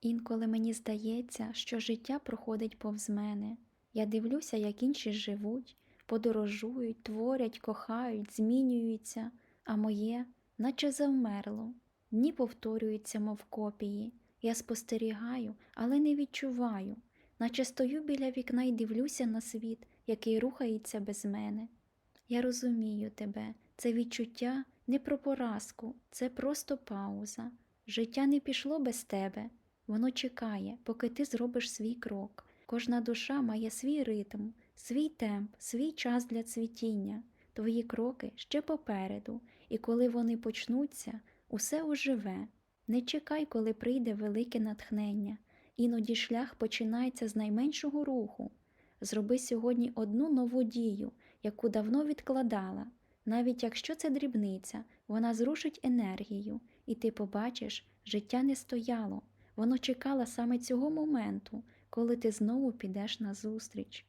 Інколи мені здається, що життя проходить повз мене. Я дивлюся, як інші живуть, подорожують, творять, кохають, змінюються, а моє, наче завмерло. Дні повторюються, мов копії. Я спостерігаю, але не відчуваю, наче стою біля вікна і дивлюся на світ, який рухається без мене. Я розумію тебе, це відчуття не про поразку, це просто пауза. Життя не пішло без тебе, воно чекає, поки ти зробиш свій крок. Кожна душа має свій ритм, свій темп, свій час для цвітіння. Твої кроки ще попереду, і коли вони почнуться, усе оживе. Не чекай, коли прийде велике натхнення. Іноді шлях починається з найменшого руху. Зроби сьогодні одну нову дію, яку давно відкладала. Навіть якщо це дрібниця, вона зрушить енергію, і ти побачиш, життя не стояло. Воно чекало саме цього моменту, коли ти знову підеш назустріч.